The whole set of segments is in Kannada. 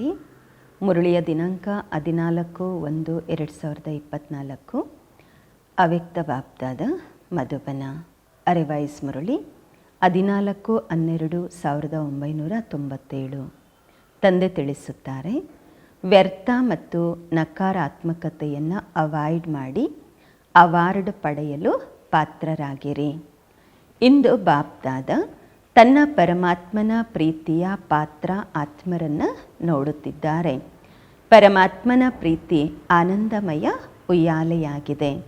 ಶಾಂತಿ ಮುರಳಿಯ ದಿನಾಂಕ ಹದಿನಾಲ್ಕು ಒಂದು ಎರಡು ಸಾವಿರದ ಇಪ್ಪತ್ತ್ನಾಲ್ಕು ಅವ್ಯಕ್ತ ಬಾಪ್ದಾದ ಮಧುಬನ, ಅರೆವಾಯ್ಸ್ ಮುರಳಿ, ಹದಿನಾಲ್ಕು ಹನ್ನೆರಡು ಸಾವಿರದ ಒಂಬೈನೂರ ತೊಂಬತ್ತೇಳು. ತಂದೆ ತಿಳಿಸುತ್ತಾರೆ, ವ್ಯರ್ಥ ಮತ್ತು ನಕಾರಾತ್ಮಕತೆಯನ್ನು ಅವಾಯ್ಡ್ ಮಾಡಿ ಅವಾರ್ಡ್ ಪಡೆಯಲು ಪಾತ್ರರಾಗಿರಿ. ಇಂದು ಬಾಪ್ದಾದ ತನ್ನ ಪರಮಾತ್ಮನ ಪ್ರೀತಿಯ ಪಾತ್ರ ಆತ್ಮರನ್ನು ನೋಡುತ್ತಿದ್ದಾರೆ. ಪರಮಾತ್ಮನ ಪ್ರೀತಿ ಆನಂದಮಯ ಉಯ್ಯಾಲೆಯಾಗಿದೆ.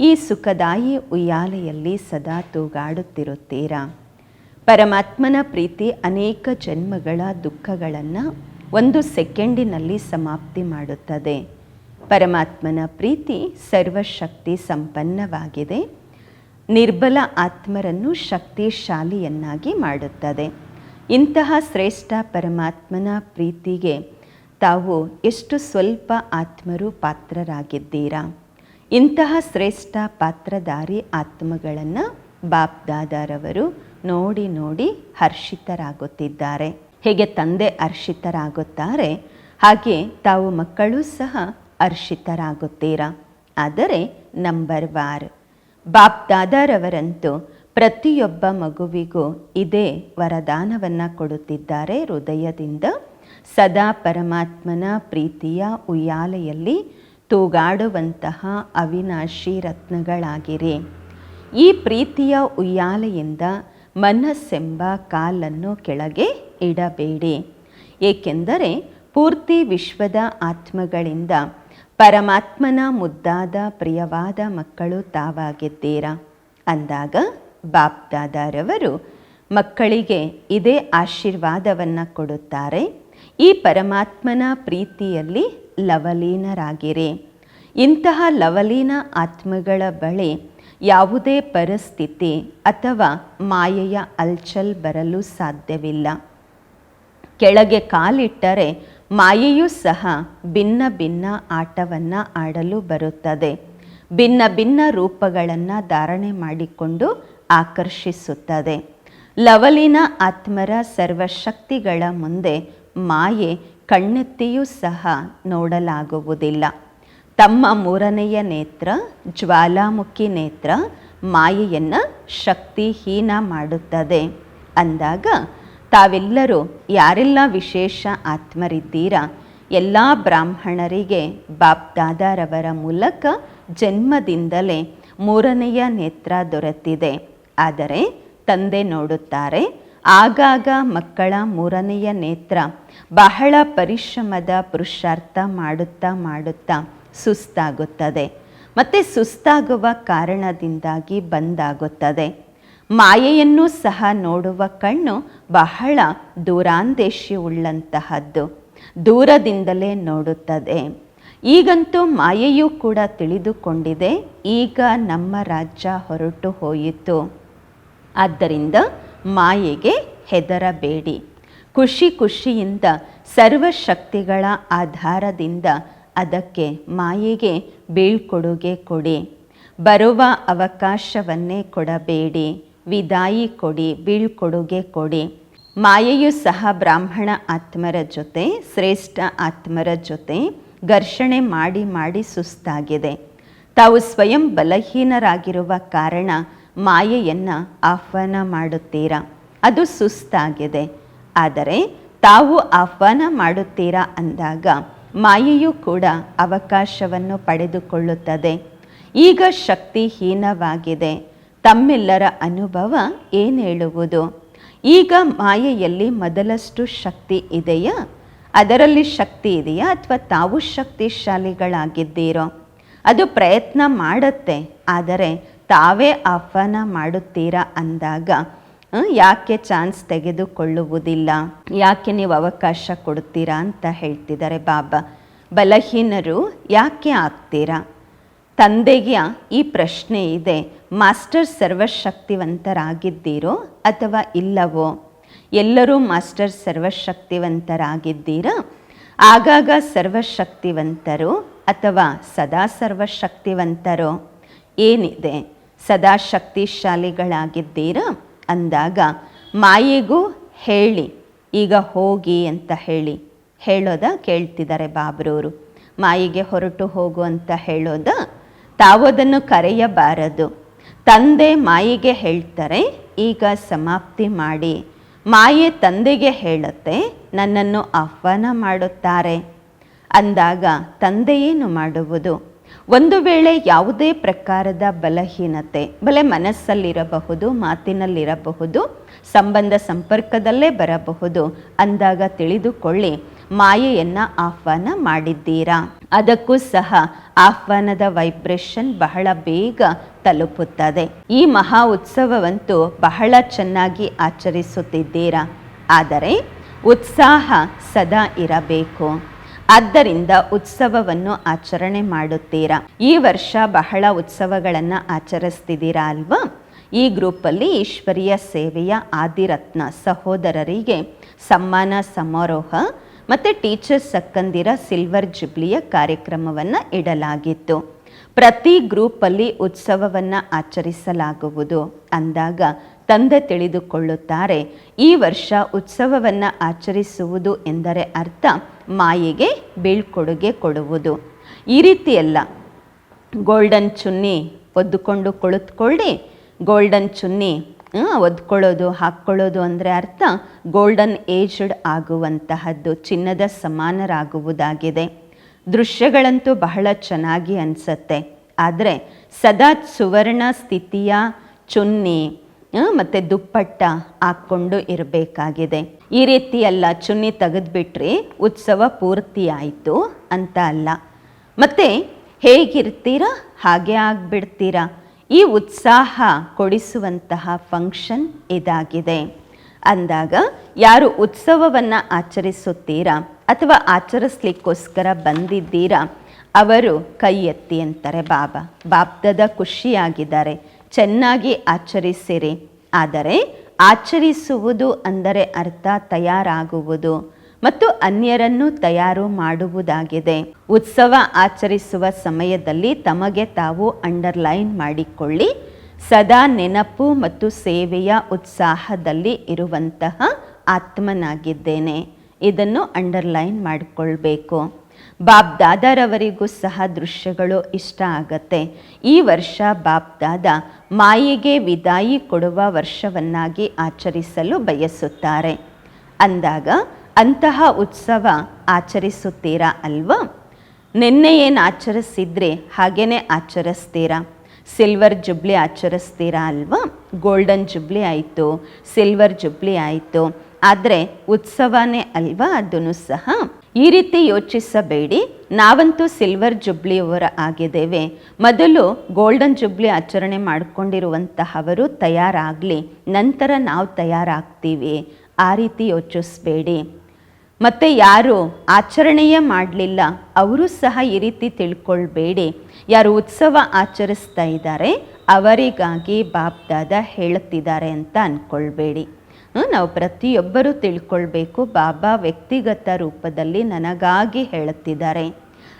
ಈ ಸುಖದಾಯಿ ಉಯ್ಯಾಲೆಯಲ್ಲಿ ಸದಾ ತೂಗಾಡುತ್ತಿರುತ್ತೀರಾ? ಪರಮಾತ್ಮನ ಪ್ರೀತಿ ಅನೇಕ ಜನ್ಮಗಳ ದುಃಖಗಳನ್ನು ಒಂದು ಸೆಕೆಂಡಿನಲ್ಲಿ ಸಮಾಪ್ತಿ ಮಾಡುತ್ತದೆ. ಪರಮಾತ್ಮನ ಪ್ರೀತಿ ಸರ್ವಶಕ್ತಿ ಸಂಪನ್ನವಾಗಿದೆ. ನಿರ್ಬಲ ಆತ್ಮರನ್ನು ಶಕ್ತಿಶಾಲಿಯನ್ನಾಗಿ ಮಾಡುತ್ತದೆ. ಇಂತಹ ಶ್ರೇಷ್ಠ ಪರಮಾತ್ಮನ ಪ್ರೀತಿಗೆ ತಾವು ಎಷ್ಟು ಸ್ವಲ್ಪ ಆತ್ಮರು ಪಾತ್ರರಾಗಿದ್ದೀರಾ? ಇಂತಹ ಶ್ರೇಷ್ಠ ಪಾತ್ರಧಾರಿ ಆತ್ಮಗಳನ್ನು ಬಾಪ್ದಾದಾರವರು ನೋಡಿ ನೋಡಿ ಹರ್ಷಿತರಾಗುತ್ತಿದ್ದಾರೆ. ಹೇಗೆ ತಂದೆ ಹರ್ಷಿತರಾಗುತ್ತಾರೆ, ಹಾಗೆ ತಾವು ಮಕ್ಕಳು ಸಹ ಹರ್ಷಿತರಾಗುತ್ತೀರಾ? ಆದರೆ ನಂಬರ್ ವಾರ್. ಬಾಪ್ ದಾದಾರವರಂತೂ ಪ್ರತಿಯೊಬ್ಬ ಮಗುವಿಗೂ ಇದೇ ವರದಾನವನ್ನು ಕೊಡುತ್ತಿದ್ದಾರೆ. ಹೃದಯದಿಂದ ಸದಾ ಪರಮಾತ್ಮನ ಪ್ರೀತಿಯ ಉಯ್ಯಾಲೆಯಲ್ಲಿ ತೂಗಾಡುವಂತಹ ಅವಿನಾಶಿ ರತ್ನಗಳಾಗಿರಿ. ಈ ಪ್ರೀತಿಯ ಉಯ್ಯಾಲೆಯಿಂದ ಮನಸ್ಸೆಂಬ ಕಾಲನ್ನು ಕೆಳಗೆ ಇಡಬೇಡಿ. ಏಕೆಂದರೆ ಪೂರ್ತಿ ವಿಶ್ವದ ಆತ್ಮಗಳಿಂದ ಪರಮಾತ್ಮನ ಮುದ್ದಾದ ಪ್ರಿಯವಾದ ಮಕ್ಕಳು ತಾವಾಗಿದ್ದೀರಾ? ಅಂದಾಗ ಬಾಪ್ದಾದಾರವರು ಮಕ್ಕಳಿಗೆ ಇದೇ ಆಶೀರ್ವಾದವನ್ನು ಕೊಡುತ್ತಾರೆ. ಈ ಪರಮಾತ್ಮನ ಪ್ರೀತಿಯಲ್ಲಿ ಲವಲೀನರಾಗಿರಿ. ಇಂತಹ ಲವಲೀನ ಆತ್ಮಗಳ ಬಳಿ ಯಾವುದೇ ಪರಿಸ್ಥಿತಿ ಅಥವಾ ಮಾಯೆಯ ಅಲ್ಚಲ್ ಬರಲು ಸಾಧ್ಯವಿಲ್ಲ. ಕೆಳಗೆ ಕಾಲಿಟ್ಟರೆ ಮಾಯೆಯೂ ಸಹ ಭಿನ್ನ ಭಿನ್ನ ಆಟವನ್ನು ಆಡಲು ಬರುತ್ತದೆ. ಭಿನ್ನ ಭಿನ್ನ ರೂಪಗಳನ್ನು ಧಾರಣೆ ಮಾಡಿಕೊಂಡು ಆಕರ್ಷಿಸುತ್ತದೆ. ಲವಲಿನ ಆತ್ಮರ ಸರ್ವಶಕ್ತಿಗಳ ಮುಂದೆ ಮಾಯೆ ಕಣ್ಣೆತ್ತಿಯೂ ಸಹ ನೋಡಲಾಗುವುದಿಲ್ಲ. ತಮ್ಮ ಮೂರನೆಯ ನೇತ್ರ, ಜ್ವಾಲಾಮುಖಿ ನೇತ್ರ ಮಾಯೆಯನ್ನು ಶಕ್ತಿಹೀನ ಮಾಡುತ್ತದೆ. ಅಂದಾಗ ತಾವೆಲ್ಲರೂ ಯಾರೆಲ್ಲ ವಿಶೇಷ ಆತ್ಮರಿದ್ದೀರಾ, ಎಲ್ಲ ಬ್ರಾಹ್ಮಣರಿಗೆ ಬಾಪ್ ದಾದಾರವರ ಮೂಲಕ ಜನ್ಮದಿಂದಲೇ ಮೂರನೆಯ ನೇತ್ರ ದೊರೆತಿದೆ. ಆದರೆ ತಂದೆ ನೋಡುತ್ತಾರೆ, ಆಗಾಗ ಮಕ್ಕಳ ಮೂರನೆಯ ನೇತ್ರ ಬಹಳ ಪರಿಶ್ರಮದ ಪುರುಷಾರ್ಥ ಮಾಡುತ್ತಾ ಮಾಡುತ್ತಾ ಸುಸ್ತಾಗುತ್ತದೆ. ಮತ್ತು ಸುಸ್ತಾಗುವ ಕಾರಣದಿಂದಾಗಿ ಬಂದಾಗುತ್ತದೆ. ಮಾಯೆಯನ್ನು ಸಹ ನೋಡುವ ಕಣ್ಣು ಬಹಳ ದೂರಾಂದೇಶಿ ಉಳ್ಳಂತಹದ್ದು ದೂರದಿಂದಲೇ ನೋಡುತ್ತದೆ. ಈಗಂತೂ ಮಾಯೆಯೂ ಕೂಡ ತಿಳಿದುಕೊಂಡಿದೆ. ಈಗ ನಮ್ಮ ರಾಜ್ಯ ಹೊರಟು ಹೋಯಿತು. ಆದ್ದರಿಂದ ಮಾಯೆಗೆ ಹೆದರಬೇಡಿ. ಖುಷಿ ಖುಷಿಯಿಂದ ಸರ್ವಶಕ್ತಿಗಳ ಆಧಾರದಿಂದ ಅದಕ್ಕೆ ಮಾಯೆಗೆ ಬೀಳ್ಕೊಡುಗೆ ಕೊಡಿ. ಬರುವ ಅವಕಾಶವನ್ನೇ ಕೊಡಬೇಡಿ. ವಿದಾಯಿ ಕೊಡಿ, ಬೀಳ್ಕೊಡುಗೆ ಕೊಡಿ. ಮಾಯೆಯು ಸಹ ಬ್ರಾಹ್ಮಣ ಆತ್ಮರ ಜೊತೆ, ಶ್ರೇಷ್ಠ ಆತ್ಮರ ಜೊತೆ ಘರ್ಷಣೆ ಮಾಡಿ ಮಾಡಿ ಸುಸ್ತಾಗಿದೆ. ತಾವು ಸ್ವಯಂ ಬಲಹೀನರಾಗಿರುವ ಕಾರಣ ಮಾಯೆಯನ್ನು ಆಹ್ವಾನ ಮಾಡುತ್ತೀರಾ? ಅದು ಸುಸ್ತಾಗಿದೆ. ಆದರೆ ತಾವು ಆಹ್ವಾನ ಮಾಡುತ್ತೀರಾ ಅಂದಾಗ ಮಾಯೆಯು ಕೂಡ ಅವಕಾಶವನ್ನು ಪಡೆದುಕೊಳ್ಳುತ್ತದೆ. ಈಗ ಶಕ್ತಿಹೀನವಾಗಿದೆ. ತಮ್ಮೆಲ್ಲರ ಅನುಭವ ಏನು ಹೇಳುವುದು ಈಗ ಮಾಯೆಯಲ್ಲಿ ಮೊದಲಷ್ಟು ಶಕ್ತಿ ಇದೆಯಾ? ಅದರಲ್ಲಿ ಶಕ್ತಿ ಇದೆಯಾ? ಅಥವಾ ತಾವು ಶಕ್ತಿಶಾಲಿಗಳಾಗಿದ್ದೀರೋ? ಅದು ಪ್ರಯತ್ನ ಮಾಡುತ್ತೆ, ಆದರೆ ತಾವೇ ಆಹ್ವಾನ ಮಾಡುತ್ತೀರಾ ಅಂದಾಗ ಯಾಕೆ ಚಾನ್ಸ್ ತೆಗೆದುಕೊಳ್ಳುವುದಿಲ್ಲ? ಯಾಕೆ ನೀವು ಅವಕಾಶ ಕೊಡ್ತೀರಾ ಅಂತ ಹೇಳ್ತಿದ್ದಾರೆ ಬಾಬಾ. ಬಲಹೀನರು ಯಾಕೆ ಆಗ್ತೀರಾ? ತಂದೆಗೆ ಈ ಪ್ರಶ್ನೆ ಇದೆ, ಮಾಸ್ಟರ್ ಸರ್ವಶಕ್ತಿವಂತರಾಗಿದ್ದೀರೋ ಅಥವಾ ಇಲ್ಲವೋ? ಎಲ್ಲರೂ ಮಾಸ್ಟರ್ ಸರ್ವಶಕ್ತಿವಂತರಾಗಿದ್ದೀರಾ? ಆಗಾಗ ಸರ್ವಶಕ್ತಿವಂತರು ಅಥವಾ ಸದಾ ಸರ್ವಶಕ್ತಿವಂತರೋ? ಏನಿದೆ? ಸದಾ ಶಕ್ತಿಶಾಲಿಗಳಾಗಿದ್ದೀರಾ? ಅಂದಾಗ ಮಾಯೆಗೂ ಹೇಳಿ, ಈಗ ಹೋಗಿ ಅಂತ ಹೇಳಿ. ಹೇಳೋದ ಕೇಳ್ತಿದ್ದಾರೆ ಬಾಬ್ರವರು ಮಾಯಿಗೆ ಹೊರಟು ಹೋಗು ಅಂತ ಹೇಳೋದ? ತಾವದನ್ನು ಕರೆಯಬಾರದು. ತಂದೆ ಮಾಯಿಗೆ ಹೇಳ್ತಾರೆ, ಈಗ ಸಮಾಪ್ತಿ ಮಾಡಿ. ಮಾಯೆ ತಂದೆಗೆ ಹೇಳುತ್ತೆ, ನನ್ನನ್ನು ಆಹ್ವಾನ ಮಾಡುತ್ತಾರೆ. ಅಂದಾಗ ತಂದೆಯೇನು ಮಾಡುವುದು? ಒಂದು ವೇಳೆ ಯಾವುದೇ ಪ್ರಕಾರದ ಬಲಹೀನತೆ, ಬಲೆ ಮನಸ್ಸಲ್ಲಿರಬಹುದು, ಮಾತಿನಲ್ಲಿರಬಹುದು, ಸಂಬಂಧ ಸಂಪರ್ಕದಲ್ಲೇ ಬರಬಹುದು, ಅಂದಾಗ ತಿಳಿದುಕೊಳ್ಳಿ, ಮಾಯೆಯನ್ನು ಆಹ್ವಾನ ಮಾಡಿದ್ದೀರಾ? ಅದಕ್ಕೂ ಸಹ ಆಹ್ವಾನದ ವೈಬ್ರೇಷನ್ ಬಹಳ ಬೇಗ ತಲುಪುತ್ತದೆ. ಈ ಮಹಾ ಉತ್ಸವವಂತೂ ಬಹಳ ಚೆನ್ನಾಗಿ ಆಚರಿಸುತ್ತಿದ್ದೀರಾ? ಆದರೆ ಉತ್ಸಾಹ ಸದಾ ಇರಬೇಕು. ಆದ್ದರಿಂದ ಉತ್ಸವವನ್ನು ಆಚರಣೆ ಮಾಡುತ್ತೀರಾ? ಈ ವರ್ಷ ಬಹಳ ಉತ್ಸವಗಳನ್ನು ಆಚರಿಸ್ತಿದ್ದೀರಾ ಅಲ್ವಾ? ಈ ಗ್ರೂಪಲ್ಲಿ ಈಶ್ವರಿಯ ಸೇವೆಯ ಆದಿರತ್ನ ಸಹೋದರರಿಗೆ ಸಮ್ಮಾನ ಸಮಾರೋಹ ಮತ್ತು ಟೀಚರ್ಸ್ ಅಕ್ಕಂದಿರ ಸಿಲ್ವರ್ ಜುಬ್ಲಿಯ ಕಾರ್ಯಕ್ರಮವನ್ನು ಇಡಲಾಗಿತ್ತು. ಪ್ರತಿ ಗ್ರೂಪಲ್ಲಿ ಉತ್ಸವವನ್ನು ಆಚರಿಸಲಾಗುವುದು. ಅಂದಾಗ ತಂದೆ ತಿಳಿದುಕೊಳ್ಳುತ್ತಾರೆ, ಈ ವರ್ಷ ಉತ್ಸವವನ್ನು ಆಚರಿಸುವುದು ಎಂದರೆ ಅರ್ಥ ಮಾಯೆಗೆ, ಬೀಳ್ಕೊಡುಗೆ ಕೊಡುವುದು. ಈ ರೀತಿಯಲ್ಲ ಗೋಲ್ಡನ್ ಚುನ್ನಿ ಒದ್ದುಕೊಂಡು ಕುಳಿತುಕೊಳ್ಳಿ ಗೋಲ್ಡನ್ ಚುನ್ನಿ ಒದ್ಕೊಳ್ಳೋದು, ಹಾಕ್ಕೊಳ್ಳೋದು ಅಂದರೆ ಅರ್ಥ ಗೋಲ್ಡನ್ ಏಜ್ಡ್ ಆಗುವಂತಹದ್ದು, ಚಿನ್ನದ ಸಮಾನರಾಗುವುದಾಗಿದೆ. ದೃಶ್ಯಗಳಂತೂ ಬಹಳ ಚೆನ್ನಾಗಿ ಅನಿಸತ್ತೆ. ಆದರೆ ಸದಾ ಸುವರ್ಣ ಸ್ಥಿತಿಯ ಚುನ್ನಿ ಮತ್ತು ದುಪ್ಪಟ್ಟ ಹಾಕ್ಕೊಂಡು ಇರಬೇಕಾಗಿದೆ. ಈ ರೀತಿ ಅಲ್ಲ ಚುನ್ನಿ ತೆಗೆದುಬಿಟ್ರೆ ಉತ್ಸವ ಪೂರ್ತಿಯಾಯಿತು ಅಂತ ಅಲ್ಲ. ಮತ್ತು ಹೇಗಿರ್ತೀರಾ? ಹಾಗೆ ಆಗಿಬಿಡ್ತೀರಾ? ಈ ಉತ್ಸಾಹ ಕೊಡಿಸುವಂತಹ ಫಂಕ್ಷನ್ ಇದಾಗಿದೆ. ಅಂದಾಗ ಯಾರು ಉತ್ಸವವನ್ನು ಆಚರಿಸುತ್ತೀರಾ ಅಥವಾ ಆಚರಿಸ್ಲಿಕ್ಕೋಸ್ಕರ ಬಂದಿದ್ದೀರಾ, ಅವರು ಕೈ ಎತ್ತಿ ಅಂತಾರೆ, ಬಾಬಾ, ಬಾಬ್ದದ ಖುಷಿಯಾಗಿದ್ದಾರೆ, ಚೆನ್ನಾಗಿ ಆಚರಿಸಿರಿ. ಆದರೆ ಆಚರಿಸುವುದು ಅಂದರೆ ಅರ್ಥ ತಯಾರಾಗುವುದು. ಮತ್ತು ಅನ್ಯರನ್ನು ತಯಾರು ಮಾಡುವುದಾಗಿದೆ. ಉತ್ಸವ ಆಚರಿಸುವ ಸಮಯದಲ್ಲಿ ತಮಗೆ ತಾವು ಅಂಡರ್ಲೈನ್ ಮಾಡಿಕೊಳ್ಳಿ. ಸದಾ ನೆನಪು ಮತ್ತು ಸೇವೆಯ ಉತ್ಸಾಹದಲ್ಲಿ ಇರುವಂತಹ ಆತ್ಮನಾಗಿದ್ದೇನೆ. ಇದನ್ನು ಅಂಡರ್ಲೈನ್ ಮಾಡಿಕೊಳ್ಬೇಕು. ಬಾಬ್ ದಾದಾರವರಿಗೂ ಸಹ ದೃಶ್ಯಗಳು ಇಷ್ಟ ಆಗತ್ತೆ. ಈ ವರ್ಷ ಬಾಬ್ ದಾದಾ ಮಾಯಿಗೆ ವಿದಾಯಿ ಕೊಡುವ ವರ್ಷವನ್ನಾಗಿ ಆಚರಿಸಲು ಬಯಸುತ್ತಾರೆ. ಅಂದಾಗ ಅಂತಹ ಉತ್ಸವ ಆಚರಿಸುತ್ತೀರಾ ಅಲ್ವಾ? ನಿನ್ನೆ ಏನು ಆಚರಿಸಿದ್ರೆ? ಹಾಗೇ ಆಚರಿಸ್ತೀರಾ? ಸಿಲ್ವರ್ ಜುಬ್ಲಿ ಆಚರಿಸ್ತೀರಾ ಅಲ್ವಾ? ಗೋಲ್ಡನ್ ಜುಬ್ಲಿ ಆಯಿತು, ಸಿಲ್ವರ್ ಜುಬ್ಲಿ ಆಯಿತು. ಆದರೆ ಉತ್ಸವನೇ ಅಲ್ವಾ ಅದನ್ನು ಸಹ? ಈ ರೀತಿ ಯೋಚಿಸಬೇಡಿ. ನಾವಂತೂ ಸಿಲ್ವರ್ ಜುಬ್ಲಿಯವರ ಆಗಿದ್ದೇವೆ. ಮೊದಲು ಗೋಲ್ಡನ್ ಜುಬ್ಲಿ ಆಚರಣೆ ಮಾಡಿಕೊಂಡಿರುವಂತಹವರು ತಯಾರಾಗಲಿ. ನಂತರ ನಾವು ತಯಾರಾಗ್ತೀವಿ. ಆ ರೀತಿ ಯೋಚಿಸಬೇಡಿ. ಮತ್ತು ಯಾರು ಆಚರಣೆಯೇ ಮಾಡಲಿಲ್ಲ. ಅವರು ಸಹ ಈ ರೀತಿ ತಿಳ್ಕೊಳ್ಬೇಡಿ. ಯಾರು ಉತ್ಸವ ಆಚರಿಸ್ತಾ ಇದ್ದಾರೆ, ಅವರಿಗಾಗಿ ಬಾಬ್ದಾದ ಹೇಳುತ್ತಿದ್ದಾರೆ ಅಂತ ಅಂದ್ಕೊಳ್ಬೇಡಿ ನಾವು ಪ್ರತಿಯೊಬ್ಬರೂ ತಿಳ್ಕೊಳ್ಬೇಕು. ಬಾಬಾ ವ್ಯಕ್ತಿಗತ ರೂಪದಲ್ಲಿ ನನಗಾಗಿ ಹೇಳುತ್ತಿದ್ದಾರೆ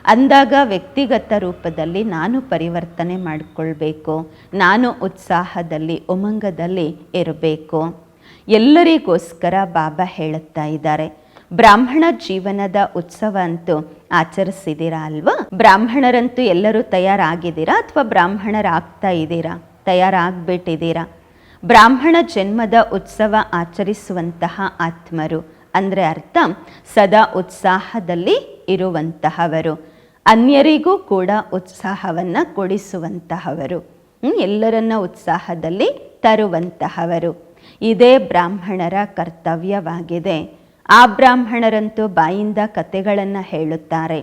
ಅಂದಾಗ ವ್ಯಕ್ತಿಗತ ರೂಪದಲ್ಲಿ ನಾನು ಪರಿವರ್ತನೆ ಮಾಡಿಕೊಳ್ಬೇಕು. ನಾನು ಉತ್ಸಾಹದಲ್ಲಿ, ಉಮಂಗದಲ್ಲಿ ಇರಬೇಕು. ಎಲ್ಲರಿಗೋಸ್ಕರ ಬಾಬಾ ಹೇಳುತ್ತಾ ಇದ್ದಾರೆ. ಬ್ರಾಹ್ಮಣ ಜೀವನದ ಉತ್ಸವ ಅಂತೂ ಆಚರಿಸಿದ್ದೀರಾ ಅಲ್ವಾ? ಬ್ರಾಹ್ಮಣರಂತೂ ಎಲ್ಲರೂ ತಯಾರಾಗಿದ್ದೀರಾ ಅಥವಾ ಬ್ರಾಹ್ಮಣರಾಗ್ತಾ ಇದ್ದೀರಾ? ತಯಾರಾಗ್ಬಿಟ್ಟಿದ್ದೀರಾ? ಬ್ರಾಹ್ಮಣ ಜನ್ಮದ ಉತ್ಸವ ಆಚರಿಸುವಂತಹ ಆತ್ಮರು ಅಂದರೆ ಅರ್ಥ, ಸದಾ ಉತ್ಸಾಹದಲ್ಲಿ ಇರುವಂತಹವರು. ಅನ್ಯರಿಗೂ ಕೂಡ ಉತ್ಸಾಹವನ್ನು ಕೊಡಿಸುವಂತಹವರು. ಎಲ್ಲರನ್ನ ಉತ್ಸಾಹದಲ್ಲಿ ತರುವಂತಹವರು. ಇದೇ ಬ್ರಾಹ್ಮಣರ ಕರ್ತವ್ಯವಾಗಿದೆ. ಆ ಬ್ರಾಹ್ಮಣರಂತೂ ಬಾಯಿಂದ ಕತೆಗಳನ್ನು ಹೇಳುತ್ತಾರೆ.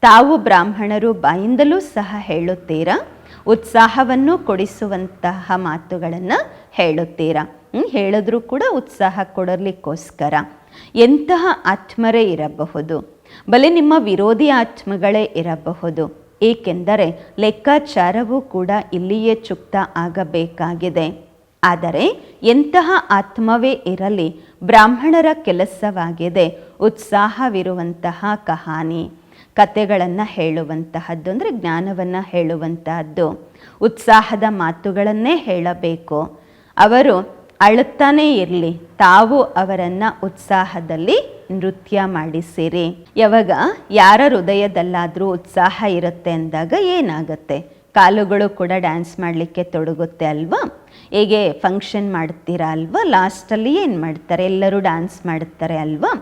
ತಾವು ಬ್ರಾಹ್ಮಣರು ಬಾಯಿಂದಲೂ ಸಹ ಹೇಳುತ್ತೀರಾ? ಉತ್ಸಾಹವನ್ನು ಕೊಡಿಸುವಂತಹ ಮಾತುಗಳನ್ನು ಹೇಳುತ್ತೀರಾ? ಹೇಳಿದ್ರೂ ಕೂಡ ಉತ್ಸಾಹ ಕೊಡಲಿಕ್ಕೋಸ್ಕರ. ಎಂತಹ ಆತ್ಮರೇ ಇರಬಹುದು? ಬಲೆ ನಿಮ್ಮ ವಿರೋಧಿ ಆತ್ಮಗಳೇ ಇರಬಹುದು. ಏಕೆಂದರೆ ಲೆಕ್ಕಾಚಾರವೂ ಕೂಡ ಇಲ್ಲಿಯೇ ಚುಕ್ತ ಆಗಬೇಕಾಗಿದೆ. ಆದರೆ ಎಂತಹ ಆತ್ಮವೇ ಇರಲಿ ಬ್ರಾಹ್ಮಣರ ಕೆಲಸವಾಗಿದೆ, ಉತ್ಸಾಹವಿರುವಂತಹ ಕಹಾನಿ. ಕತೆಗಳನ್ನು ಹೇಳುವಂತಹದ್ದು ಅಂದರೆ ಜ್ಞಾನವನ್ನು ಹೇಳುವಂತಹದ್ದು. ಉತ್ಸಾಹದ ಮಾತುಗಳನ್ನೇ ಹೇಳಬೇಕು. ಅವರು ಅಳುತ್ತಾನೇ ಇರಲಿ, ತಾವು ಅವರನ್ನು ಉತ್ಸಾಹದಲ್ಲಿ ನೃತ್ಯ ಮಾಡಿಸಿರಿ. ಯಾವಾಗ? ಯಾರ ಹೃದಯದಲ್ಲಾದರೂ ಉತ್ಸಾಹ ಇರುತ್ತೆ ಅಂದಾಗ ಏನಾಗುತ್ತೆ? ಕಾಲುಗಳು ಕೂಡ ಡ್ಯಾನ್ಸ್ ಮಾಡಲಿಕ್ಕೆ ತೊಡಗುತ್ತೆ ಅಲ್ವಾ? ಹೇಗೆ ಫಂಕ್ಷನ್ ಮಾಡ್ತೀರಾ ಅಲ್ವಾ? ಲಾಸ್ಟಲ್ಲಿ ಏನು ಮಾಡ್ತಾರೆ? ಎಲ್ಲರೂ ಡ್ಯಾನ್ಸ್ ಮಾಡ್ತಾರೆ ಅಲ್ವಾ?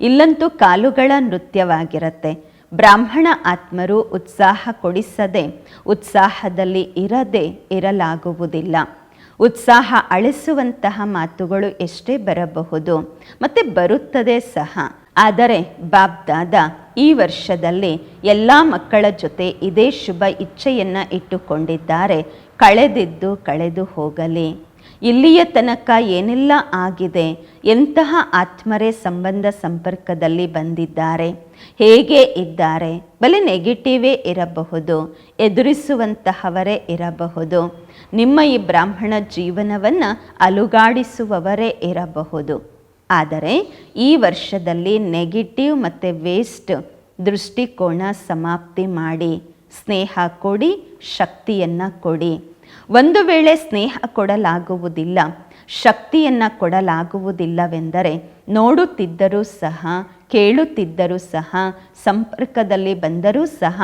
ಇಲ್ಲಂತೂ ಕಾಲುಗಳ ನೃತ್ಯವಾಗಿರುತ್ತೆ. ಬ್ರಾಹ್ಮಣ ಆತ್ಮರು ಉತ್ಸಾಹ ಕೊಡಿಸದೆ, ಉತ್ಸಾಹದಲ್ಲಿ ಇರದೆ ಇರಲಾಗುವುದಿಲ್ಲ. ಉತ್ಸಾಹ ಅಳಿಸುವಂತಹ ಮಾತುಗಳು ಎಷ್ಟೇ ಬರಬಹುದು, ಮತ್ತು ಬರುತ್ತದೆ ಸಹ. ಆದರೆ ಬಾಬ್ದಾದ ಈ ವರ್ಷದಲ್ಲಿ ಎಲ್ಲ ಮಕ್ಕಳ ಜೊತೆ ಇದೇ ಶುಭ ಇಚ್ಛೆಯನ್ನು ಇಟ್ಟುಕೊಂಡಿದ್ದಾರೆ. ಕಳೆದಿದ್ದು ಕಳೆದು ಹೋಗಲಿ. ಇಲ್ಲಿಯ ತನಕ ಏನೆಲ್ಲ ಆಗಿದೆ? ಎಂತಹ ಆತ್ಮರೇ ಸಂಬಂಧ ಸಂಪರ್ಕದಲ್ಲಿ ಬಂದಿದ್ದಾರೆ? ಹೇಗೆ ಇದ್ದಾರೆ? ಬಲೆ ನೆಗೆಟಿವೇ ಇರಬಹುದು, ಎದುರಿಸುವಂತಹವರೇ ಇರಬಹುದು, ನಿಮ್ಮ ಈ ಬ್ರಾಹ್ಮಣ ಜೀವನವನ್ನು ಅಲುಗಾಡಿಸುವವರೇ ಇರಬಹುದು. ಆದರೆ ಈ ವರ್ಷದಲ್ಲಿ ನೆಗೆಟಿವ್ ಮತ್ತು ವೇಸ್ಟ್ ದೃಷ್ಟಿಕೋನ ಸಮಾಪ್ತಿ ಮಾಡಿ. ಸ್ನೇಹ ಕೊಡಿ, ಶಕ್ತಿಯನ್ನು ಕೊಡಿ. ಒಂದು ವೇಳೆ ಸ್ನೇಹ ಕೊಡಲಾಗುವುದಿಲ್ಲ, ಶಕ್ತಿಯನ್ನು ಕೊಡಲಾಗುವುದಿಲ್ಲವೆಂದರೆ ನೋಡುತ್ತಿದ್ದರೂ ಸಹ, ಕೇಳುತ್ತಿದ್ದರೂ ಸಹ, ಸಂಪರ್ಕದಲ್ಲಿ ಬಂದರೂ ಸಹ,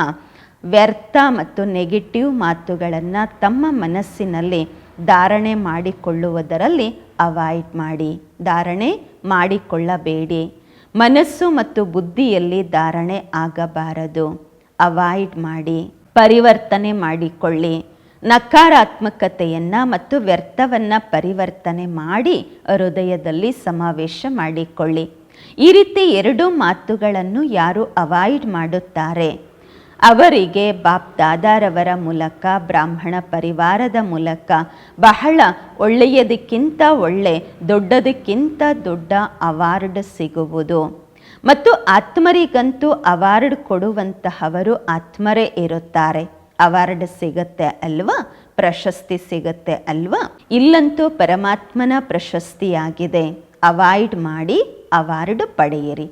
ವ್ಯರ್ಥ ಮತ್ತು ನೆಗೆಟಿವ್ ಮಾತುಗಳನ್ನು ತಮ್ಮ ಮನಸ್ಸಿನಲ್ಲಿ ಧಾರಣೆ ಮಾಡಿಕೊಳ್ಳುವುದರಲ್ಲಿ ಅವಾಯ್ಡ್ ಮಾಡಿ. ಧಾರಣೆ ಮಾಡಿಕೊಳ್ಳಬೇಡಿ. ಮನಸ್ಸು ಮತ್ತು ಬುದ್ಧಿಯಲ್ಲಿ ಧಾರಣೆ ಆಗಬಾರದು. ಅವಾಯ್ಡ್ ಮಾಡಿ, ಪರಿವರ್ತನೆ ಮಾಡಿಕೊಳ್ಳಿ, ನಕಾರಾತ್ಮಕತೆಯನ್ನು ಮತ್ತು ವ್ಯರ್ಥವನ್ನು ಪರಿವರ್ತನೆ ಮಾಡಿ ಹೃದಯದಲ್ಲಿ ಸಮಾವೇಶ ಮಾಡಿಕೊಳ್ಳಿ. ಈ ರೀತಿ ಎರಡು ಮಾತುಗಳನ್ನು ಯಾರು ಅವಾಯ್ಡ್ ಮಾಡುತ್ತಾರೆ? ಅವರಿಗೆ ಬಾಪ್ ದಾದಾರವರ ಮೂಲಕ, ಬ್ರಾಹ್ಮಣ ಪರಿವಾರದ ಮೂಲಕ ಬಹಳ ಒಳ್ಳೆಯದಕ್ಕಿಂತ ಒಳ್ಳೆ, ದೊಡ್ಡದಕ್ಕಿಂತ ದೊಡ್ಡ ಅವಾರ್ಡ್ ಸಿಗುವುದು. ಮತ್ತು ಆತ್ಮರಿಗಂತೂ ಅವಾರ್ಡ್ ಕೊಡುವಂತಹವರು ಆತ್ಮರೇ ಇರುತ್ತಾರೆ. ಅವಾರ್ಡ್ ಸಿಗತ್ತೆ ಅಲ್ವಾ? ಪ್ರಶಸ್ತಿ ಸಿಗತ್ತೆ ಅಲ್ವಾ? ಇಲ್ಲಂತೂ ಪರಮಾತ್ಮನ ಪ್ರಶಸ್ತಿಯಾಗಿದೆ. ಅವಾಯ್ಡ್ ಮಾಡಿ ಅವಾರ್ಡ್ ಪಡೆಯಿರಿ.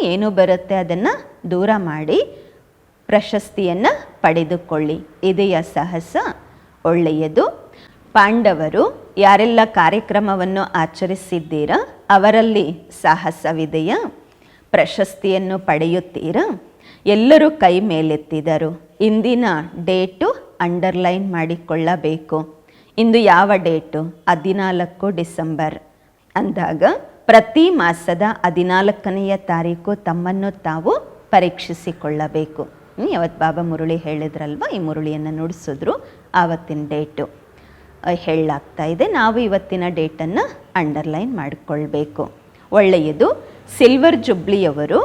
ಏನು ಬರುತ್ತೆ ಅದನ್ನು? ದೂರ ಮಾಡಿ ಪ್ರಶಸ್ತಿಯನ್ನು ಪಡೆದುಕೊಳ್ಳಿ. ಇದೆಯ ಸಾಹಸ? ಒಳ್ಳೆಯದು. ಪಾಂಡವರು ಯಾರೆಲ್ಲ ಕಾರ್ಯಕ್ರಮವನ್ನು ಆಚರಿಸಿದ್ದೀರಾ? ಅವರಲ್ಲಿ ಸಾಹಸವಿದೆಯಾ? ಪ್ರಶಸ್ತಿಯನ್ನು ಪಡೆಯುತ್ತೀರಾ? ಎಲ್ಲರೂ ಕೈ ಮೇಲೆತ್ತಿದರು. ಇಂದಿನ ಡೇಟು ಅಂಡರ್ಲೈನ್ ಮಾಡಿಕೊಳ್ಳಬೇಕು. ಇಂದು ಯಾವ ಡೇಟು? ಹದಿನಾಲ್ಕು ಡಿಸೆಂಬರ್. ಅಂದಾಗ ಪ್ರತಿ ಮಾಸದ ಹದಿನಾಲ್ಕನೆಯ ತಾರೀಕು ತಮ್ಮನ್ನು ತಾವು ಪರೀಕ್ಷಿಸಿಕೊಳ್ಳಬೇಕು. ಯಾವತ್ತು ಬಾಬಾ ಮುರುಳಿ ಹೇಳಿದ್ರಲ್ವ? ಈ ಮುರುಳಿಯನ್ನು ನುಡಿಸಿದ್ರು ಆವತ್ತಿನ ಡೇಟು. ಹೇಳಾಗ್ತಾ ಇದೆ, ನಾವು ಇವತ್ತಿನ ಡೇಟನ್ನು ಅಂಡರ್ಲೈನ್ ಮಾಡಿಕೊಳ್ಬೇಕು. ಒಳ್ಳೆಯದು ಸಿಲ್ವರ್ ಜುಬ್ಲಿಯವರು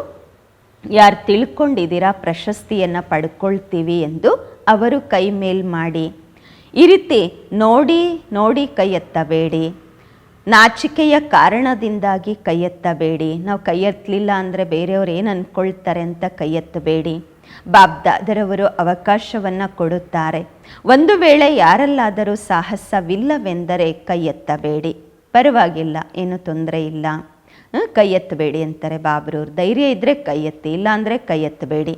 ಯಾರು ತಿಳ್ಕೊಂಡಿದ್ದೀರಾ ಪ್ರಶಸ್ತಿಯನ್ನು ಪಡ್ಕೊಳ್ತೀವಿ ಎಂದು ಅವರು ಕೈ ಮೇಲ್ ಮಾಡಿ, ಈ ರೀತಿ ನೋಡಿ ನೋಡಿ ಕೈ ಎತ್ತಬೇಡಿ ನಾಚಿಕೆಯ ಕಾರಣದಿಂದಾಗಿ ಕೈ ಎತ್ತಬೇಡಿ ನಾವು ಕೈ ಎತ್ತಲಿಲ್ಲ ಅಂದರೆ ಬೇರೆಯವ್ರು ಏನು ಅಂದ್ಕೊಳ್ತಾರೆ ಅಂತ ಕೈ ಎತ್ತಬೇಡಿ ಬಾಬ್ದಾದರವರು ಅವಕಾಶವನ್ನು ಕೊಡುತ್ತಾರೆ. ಒಂದು ವೇಳೆ ಯಾರಲ್ಲಾದರೂ ಸಾಹಸವಿಲ್ಲವೆಂದರೆ ಕೈ ಎತ್ತಬೇಡಿ ಪರವಾಗಿಲ್ಲ, ಏನು ತೊಂದರೆ ಇಲ್ಲ. ಕೈ ಎತ್ತಬೇಡಿ ಅಂತಾರೆ ಬಾಬ್ರವ್ರು. ಧೈರ್ಯ ಇದ್ದರೆ ಕೈ ಎತ್ತಿ ಇಲ್ಲ ಅಂದರೆ ಕೈ ಎತ್ತಬೇಡಿ.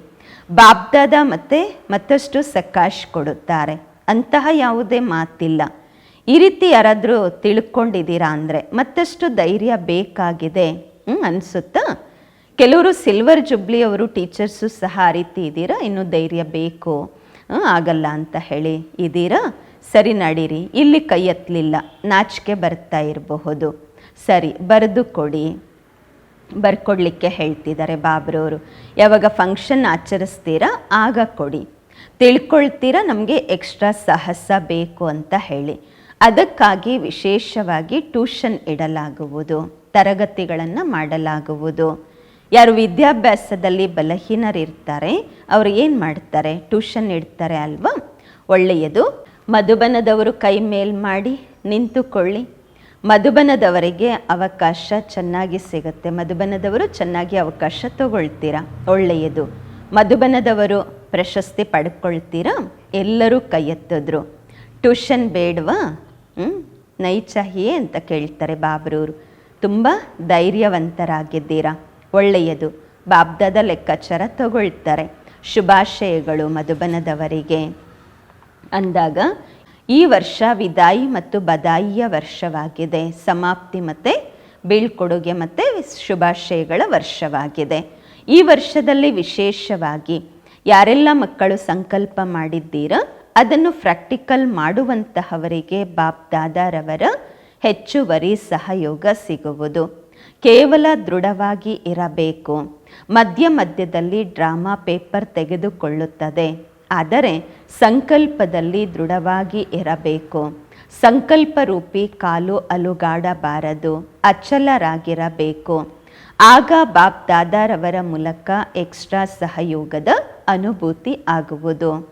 ಬಾಬ್ದಾದ ಮತ್ತೆ ಮತ್ತಷ್ಟು ಸಕಾಶ್ ಕೊಡುತ್ತಾರೆ. ಅಂತಹ ಯಾವುದೇ ಮಾತಿಲ್ಲ. ಈ ರೀತಿ ಯಾರಾದರೂ ತಿಳ್ಕೊಂಡಿದ್ದೀರಾ ಅಂದರೆ ಮತ್ತಷ್ಟು ಧೈರ್ಯ ಬೇಕಾಗಿದೆ. ಅನಿಸುತ್ತಾ? ಕೆಲವರು ಸಿಲ್ವರ್ ಜುಬ್ಲಿ ಅವರು ಟೀಚರ್ಸು ಸಹ ಆ ರೀತಿ ಇದ್ದೀರಾ? ಇನ್ನು ಧೈರ್ಯ ಬೇಕು. ಆಗಲ್ಲ ಅಂತ ಹೇಳಿ ಇದ್ದೀರಾ? ಸರಿ ನಡೀರಿ. ಇಲ್ಲಿ ಕೈ ಎತ್ತಲಿಲ್ಲ. ನಾಚಿಕೆ ಬರ್ತಾ ಇರಬಹುದು. ಸರಿ, ಬರೆದು ಕೊಡಿ. ಬರ್ಕೊಡ್ಲಿಕ್ಕೆ ಹೇಳ್ತಿದ್ದಾರೆ ಬಾಬ್ರವರು ಯಾವಾಗ ಫಂಕ್ಷನ್ ಆಚರಿಸ್ತೀರಾ, ಆಗ ಕೊಡಿ. ತಿಳ್ಕೊಳ್ತೀರಾ, ನಮಗೆ ಎಕ್ಸ್ಟ್ರಾ ಸಾಹಸ ಬೇಕು ಅಂತ ಹೇಳಿ. ಅದಕ್ಕಾಗಿ ವಿಶೇಷವಾಗಿ ಟ್ಯೂಷನ್ ಇಡಲಾಗುವುದು, ತರಗತಿಗಳನ್ನು ಮಾಡಲಾಗುವುದು. ಯಾರು ವಿದ್ಯಾಭ್ಯಾಸದಲ್ಲಿ ಬಲಹೀನರಿರ್ತಾರೆ, ಅವರು ಏನು ಮಾಡ್ತಾರೆ? ಟ್ಯೂಷನ್ ಇಡ್ತಾರೆ ಅಲ್ವಾ? ಒಳ್ಳೆಯದು. ಮಧುಬನದವರು ಕೈ ಮೇಲ್ ಮಾಡಿ ನಿಂತುಕೊಳ್ಳಿ. ಮಧುಬನದವರಿಗೆ ಅವಕಾಶ ಚೆನ್ನಾಗಿ ಸಿಗುತ್ತೆ. ಮಧುಬನದವರು ಚೆನ್ನಾಗಿ ಅವಕಾಶ ತಗೊಳ್ತೀರಾ? ಒಳ್ಳೆಯದು. ಮಧುಬನದವರು ಪ್ರಶಸ್ತಿ ಪಡ್ಕೊಳ್ತೀರಾ? ಎಲ್ಲರೂ ಕೈ ಎತ್ತಿದ್ರು. ಟ್ಯೂಷನ್ ಬೇಡವಾ? ಹ್ಞೂ ನೈ ಚಾಹಿಯೇ ಅಂತ ಕೇಳ್ತಾರೆ ಬಾಬ್ರವರು ತುಂಬ ಧೈರ್ಯವಂತರಾಗಿದ್ದೀರಾ? ಒಳ್ಳೆಯದು. ಬಾಬ್ದಾದ ಲೆಕ್ಕಾಚಾರ ತಗೊಳ್ತಾರೆ. ಶುಭಾಶಯಗಳು ಮಧುಬನದವರಿಗೆ. ಅಂದಾಗ ಈ ವರ್ಷ ವಿದಾಯಿ ಮತ್ತು ಬದಾಯಿಯ ವರ್ಷವಾಗಿದೆ. ಸಮಾಪ್ತಿ ಮತ್ತು ಬೀಳ್ಕೊಡುಗೆ ಮತ್ತು ಶುಭಾಶಯಗಳ ವರ್ಷವಾಗಿದೆ. ಈ ವರ್ಷದಲ್ಲಿ ವಿಶೇಷವಾಗಿ ಯಾರೆಲ್ಲ ಮಕ್ಕಳು ಸಂಕಲ್ಪ ಮಾಡಿದ್ದೀರ, ಅದನ್ನು ಪ್ರಾಕ್ಟಿಕಲ್ ಮಾಡುವಂತಹವರಿಗೆ ಬಾಪ್ ದಾದಾರವರ ಹೆಚ್ಚುವರಿ ಸಹಯೋಗ ಸಿಗುವುದು. ಕೇವಲ ದೃಢವಾಗಿ ಇರಬೇಕು. ಮಧ್ಯ ಮಧ್ಯದಲ್ಲಿ ಡ್ರಾಮಾ ಪೇಪರ್ ತೆಗೆದುಕೊಳ್ಳುತ್ತದೆ. ಆದರೆ ಸಂಕಲ್ಪದಲ್ಲಿ ದೃಢವಾಗಿ ಇರಬೇಕು. ಸಂಕಲ್ಪ ರೂಪಿ ಕಾಲು ಅಲುಗಾಡಬಾರದು, ಅಚಲರಾಗಿರಬೇಕು. ಆಗ ಬಾಪ್ ದಾದಾರವರ ಮೂಲಕ ಎಕ್ಸ್ಟ್ರಾ ಸಹಯೋಗದ ಅನುಭೂತಿ ಆಗುವುದು.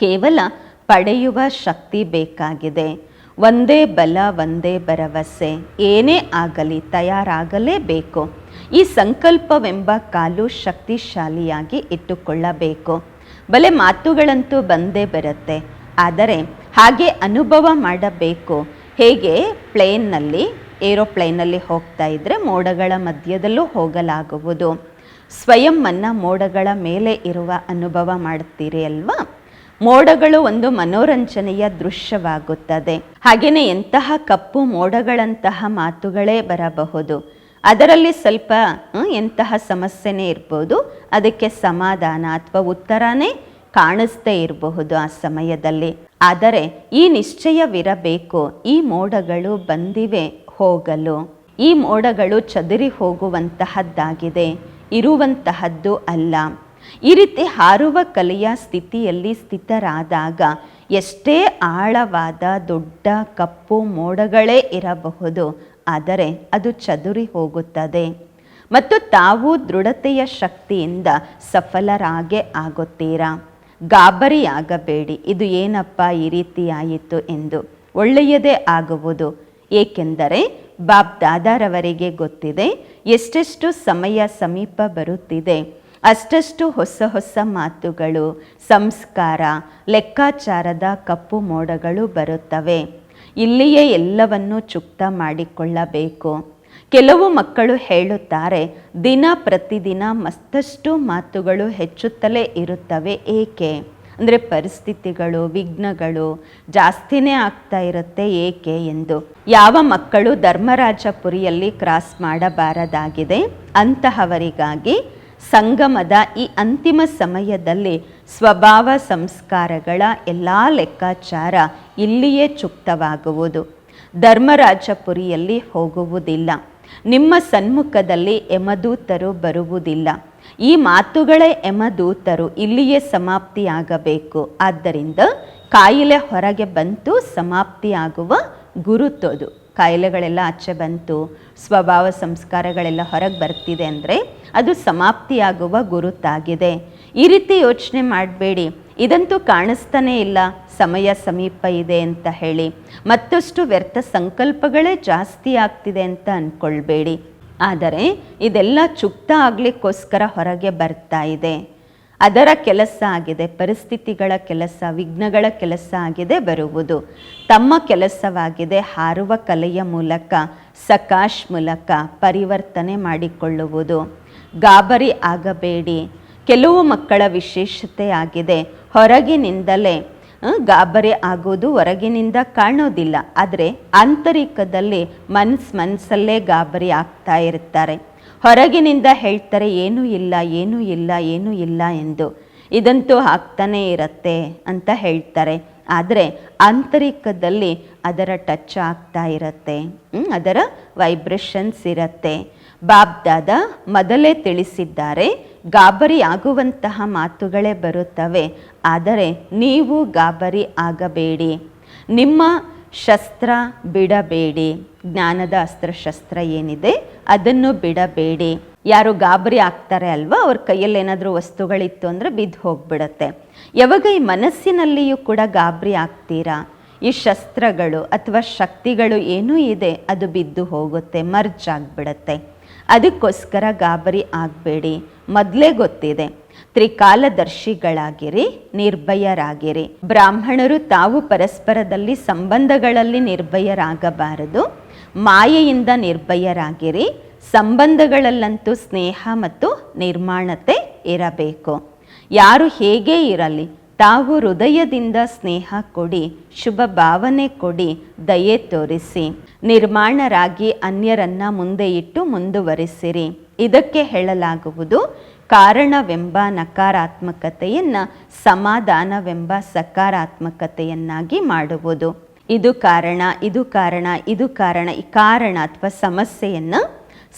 ಕೇವಲ ಪಡೆಯುವ ಶಕ್ತಿ ಬೇಕಾಗಿದೆ. ಒಂದೇ ಬಲ, ಒಂದೇ ಭರವಸೆ, ಏನೇ ಆಗಲಿ ತಯಾರಾಗಲೇಬೇಕು. ಈ ಸಂಕಲ್ಪವೆಂಬ ಕಾಲು ಶಕ್ತಿಶಾಲಿಯಾಗಿ ಇಟ್ಟುಕೊಳ್ಳಬೇಕು. ಬಲೆ ಮಾತುಗಳಂತೂ ಬಂದೇ ಬರುತ್ತೆ. ಆದರೆ ಹಾಗೆ ಅನುಭವ ಮಾಡಬೇಕು. ಹೇಗೆ? ಪ್ಲೇನ್ನಲ್ಲಿ ಏರೋಪ್ಲೇನಲ್ಲಿ ಹೋಗ್ತಾ ಇದ್ದರೆ ಮೋಡಗಳ ಮಧ್ಯದಲ್ಲೂ ಹೋಗಲಾಗುವುದು. ಮನ್ನ ಮೋಡಗಳ ಮೇಲೆ ಇರುವ ಅನುಭವ ಮಾಡ್ತೀರಿ ಅಲ್ವಾ? ಮೋಡಗಳು ಒಂದು ಮನೋರಂಜನೆಯ ದೃಶ್ಯವಾಗುತ್ತದೆ. ಹಾಗೆಯೇ ಎಂತಹ ಕಪ್ಪು ಮೋಡಗಳಂತಹ ಮಾತುಗಳೇ ಬರಬಹುದು. ಅದರಲ್ಲಿ ಸ್ವಲ್ಪ ಎಂತಹ ಸಮಸ್ಯೆನೇ ಇರ್ಬೋದು. ಅದಕ್ಕೆ ಸಮಾಧಾನ ಅಥವಾ ಉತ್ತರನೇ ಕಾಣಿಸ್ತೇ ಇರಬಹುದು ಆ ಸಮಯದಲ್ಲಿ. ಆದರೆ ಈ ನಿಶ್ಚಯವಿರಬೇಕು, ಈ ಮೋಡಗಳು ಬಂದಿವೆ ಹೋಗಲು. ಈ ಮೋಡಗಳು ಚದುರಿ ಹೋಗುವಂತಹದ್ದಾಗಿದೆ, ಇರುವಂತಹದ್ದು ಅಲ್ಲ. ಈ ರೀತಿ ಹಾರುವ ಕಲೆಯ ಸ್ಥಿತಿಯಲ್ಲಿ ಸ್ಥಿತರಾದಾಗ ಎಷ್ಟೇ ಆಳವಾದ ದೊಡ್ಡ ಕಪ್ಪು ಮೋಡಗಳೇ ಇರಬಹುದು, ಆದರೆ ಅದು ಚದುರಿ ಹೋಗುತ್ತದೆ. ಮತ್ತು ತಾವು ದೃಢತೆಯ ಶಕ್ತಿಯಿಂದ ಸಫಲರಾಗೆ ಆಗುತ್ತೀರಾ? ಗಾಬರಿಯಾಗಬೇಡಿ. ಇದು ಏನಪ್ಪ ಈ ರೀತಿಯಾಯಿತು ಎಂದು ಒಳ್ಳೆಯದೇ ಆಗುವುದು. ಏಕೆಂದರೆ ಬಾಬ್ ದಾದಾರವರಿಗೆ ಗೊತ್ತಿದೆ, ಎಷ್ಟೆಷ್ಟು ಸಮಯ ಸಮೀಪ ಬರುತ್ತಿದೆ, ಅಷ್ಟಷ್ಟು ಹೊಸ ಹೊಸ ಮಾತುಗಳು, ಸಂಸ್ಕಾರ, ಲೆಕ್ಕಾಚಾರದ ಕಪ್ಪು ಮೋಡಗಳು ಬರುತ್ತವೆ. ಇಲ್ಲಿಯೇ ಎಲ್ಲವನ್ನೂ ಚುಕ್ತ ಮಾಡಿಕೊಳ್ಳಬೇಕು. ಕೆಲವು ಮಕ್ಕಳು ಹೇಳುತ್ತಾರೆ, ದಿನ ಪ್ರತಿದಿನ ಮತ್ತಷ್ಟು ಮಾತುಗಳು ಹೆಚ್ಚುತ್ತಲೇ ಇರುತ್ತವೆ, ಏಕೆ? ಅಂದರೆ ಪರಿಸ್ಥಿತಿಗಳು, ವಿಘ್ನಗಳು ಜಾಸ್ತಿನೇ ಆಗ್ತಾ ಇರುತ್ತೆ, ಏಕೆ ಎಂದು. ಯಾವ ಮಕ್ಕಳು ಧರ್ಮರಾಜಪುರಿಯಲ್ಲಿ ಕ್ರಾಸ್ ಮಾಡಬಾರದಾಗಿದೆ? ಅಂತಹವರಿಗಾಗಿ ಸಂಗಮದ ಈ ಅಂತಿಮ ಸಮಯದಲ್ಲಿ ಸ್ವಭಾವ ಸಂಸ್ಕಾರಗಳ ಎಲ್ಲ ಲೆಕ್ಕಾಚಾರ ಇಲ್ಲಿಯೇ ಚುಕ್ತವಾಗುವುದು. ಧರ್ಮರಾಜಪುರಿಯಲ್ಲಿ ಹೋಗುವುದಿಲ್ಲ. ನಿಮ್ಮ ಸನ್ಮುಖದಲ್ಲಿ ಯಮದೂತರು ಬರುವುದಿಲ್ಲ. ಈ ಮಾತುಗಳೇ ಯಮದೂತರು ಇಲ್ಲಿಯೇ ಸಮಾಪ್ತಿಯಾಗಬೇಕು. ಆದ್ದರಿಂದ ಕಾಯಿಲೆ ಹೊರಗೆ ಬಂತು ಸಮಾಪ್ತಿಯಾಗುವ ಗುರುತೋದು ಕಾಯಿಲೆಗಳೆಲ್ಲ ಆಚೆ ಬಂತು, ಸ್ವಭಾವ ಸಂಸ್ಕಾರಗಳೆಲ್ಲ ಹೊರಗೆ ಬರ್ತಿದೆ ಅಂದರೆ ಅದು ಸಮಾಪ್ತಿಯಾಗುವ ಗುರುತಾಗಿದೆ. ಈ ರೀತಿ ಯೋಚನೆ ಮಾಡಬೇಡಿ. ಇದಂತೂ ಕಾಣಿಸ್ತಾನೇ ಇಲ್ಲ, ಸಮಯ ಸಮೀಪ ಇದೆ ಅಂತ ಹೇಳಿ. ಮತ್ತಷ್ಟು ವ್ಯರ್ಥ ಸಂಕಲ್ಪಗಳೇ ಜಾಸ್ತಿ ಆಗ್ತಿದೆ ಅಂತ ಅಂದ್ಕೊಳ್ಬೇಡಿ ಆದರೆ ಇದೆಲ್ಲ ಚುಕ್ತ ಆಗಲಿಕ್ಕೋಸ್ಕರ ಹೊರಗೆ ಬರ್ತಾ ಇದೆ. ಅದರ ಕೆಲಸ ಆಗಿದೆ, ಪರಿಸ್ಥಿತಿಗಳ ಕೆಲಸ, ವಿಘ್ನಗಳ ಕೆಲಸ ಆಗಿದೆ ಬರುವುದು. ತಮ್ಮ ಕೆಲಸವಾಗಿದೆ, ಹಾರುವ ಕಲೆಯ ಮೂಲಕ, ಸಕಾಶ್ ಮೂಲಕ ಪರಿವರ್ತನೆ ಮಾಡಿಕೊಳ್ಳುವುದು. ಗಾಬರಿ ಆಗಬೇಡಿ. ಕೆಲವು ಮಕ್ಕಳ ವಿಶೇಷತೆ ಆಗಿದೆ, ಹೊರಗಿನಿಂದಲೇ ಗಾಬರಿ ಆಗೋದು ಹೊರಗಿನಿಂದ ಕಾಣೋದಿಲ್ಲ. ಆದರೆ ಆಂತರಿಕದಲ್ಲಿ ಮನ್ಸ್ ಮನಸ್ಸಲ್ಲೇ ಗಾಬರಿ ಆಗ್ತಾ ಇರ್ತಾರೆ. ಹೊರಗಿನಿಂದ ಹೇಳ್ತಾರೆ, ಏನೂ ಇಲ್ಲ ಏನೂ ಇಲ್ಲ ಏನೂ ಇಲ್ಲ ಎಂದು. ಇದಂತೂ ಆಗ್ತಾನೇ ಇರತ್ತೆ ಅಂತ ಹೇಳ್ತಾರೆ. ಆದರೆ ಆಂತರಿಕದಲ್ಲಿ ಅದರ ಟಚ್ ಆಗ್ತಾ ಇರತ್ತೆ. ಅದರ ವೈಬ್ರೇಷನ್ಸ್ ಇರತ್ತೆ. ಬಾಬ್ದಾದ ಮೊದಲೇ ತಿಳಿಸಿದ್ದಾರೆ, ಗಾಬರಿ ಆಗುವಂತಹ ಮಾತುಗಳೇ ಬರುತ್ತವೆ, ಆದರೆ ನೀವು ಗಾಬರಿ ಆಗಬೇಡಿ. ನಿಮ್ಮ ಶಸ್ತ್ರ ಬಿಡಬೇಡಿ. ಜ್ಞಾನದ ಅಸ್ತ್ರಶಸ್ತ್ರ ಏನಿದೆ ಅದನ್ನು ಬಿಡಬೇಡಿ. ಯಾರು ಗಾಬರಿ ಆಗ್ತಾರೆ ಅಲ್ವಾ? ಅವ್ರ ಕೈಯಲ್ಲಿ ಏನಾದರೂ ವಸ್ತುಗಳಿತ್ತು ಅಂದರೆ ಬಿದ್ದು ಹೋಗ್ಬಿಡತ್ತೆ. ಯಾವಾಗ ಈ ಮನಸ್ಸಿನಲ್ಲಿಯೂ ಕೂಡ ಗಾಬರಿ ಆಗ್ತೀರಾ? ಈ ಶಸ್ತ್ರಗಳು ಅಥವಾ ಶಕ್ತಿಗಳು ಏನೂ ಇದೆ, ಅದು ಬಿದ್ದು ಹೋಗುತ್ತೆ, ಮರ್ಜ್ ಆಗಿಬಿಡತ್ತೆ. ಅದಕ್ಕೋಸ್ಕರ ಗಾಬರಿ ಆಗಬೇಡಿ. ಮೊದಲೇ ಗೊತ್ತಿದೆ. ತ್ರಿಕಾಲದರ್ಶಿಗಳಾಗಿರಿ, ನಿರ್ಭಯರಾಗಿರಿ. ಬ್ರಾಹ್ಮಣರು ತಾವು ಪರಸ್ಪರದಲ್ಲಿ ಸಂಬಂಧಗಳಲ್ಲಿ ನಿರ್ಭಯರಾಗಬಾರದು. ಮಾಯೆಯಿಂದ ನಿರ್ಭಯರಾಗಿರಿ, ಸಂಬಂಧಗಳಲ್ಲಂತೂ ಸ್ನೇಹ ಮತ್ತು ನಿರ್ಮಾಣತೆ ಇರಬೇಕು. ಯಾರು ಹೇಗೆ ಇರಲಿ, ತಾವು ಹೃದಯದಿಂದ ಸ್ನೇಹ ಕೊಡಿ, ಶುಭ ಭಾವನೆ ಕೊಡಿ, ದಯೆ ತೋರಿಸಿ. ನಿರ್ಮಾಣರಾಗಿ ಅನ್ಯರನ್ನ ಮುಂದೆ ಇಟ್ಟು ಮುಂದುವರಿಸಿರಿ. ಇದಕ್ಕೆ ಹೇಳಲಾಗುವುದು ಕಾರಣವೆಂಬ ನಕಾರಾತ್ಮಕತೆಯನ್ನು ಸಮಾಧಾನವೆಂಬ ಸಕಾರಾತ್ಮಕತೆಯನ್ನಾಗಿ ಮಾಡುವುದು. ಇದು ಕಾರಣ ಇದು ಕಾರಣ ಇದು ಕಾರಣ, ಈ ಕಾರಣ ಅಥವಾ ಸಮಸ್ಯೆಯನ್ನು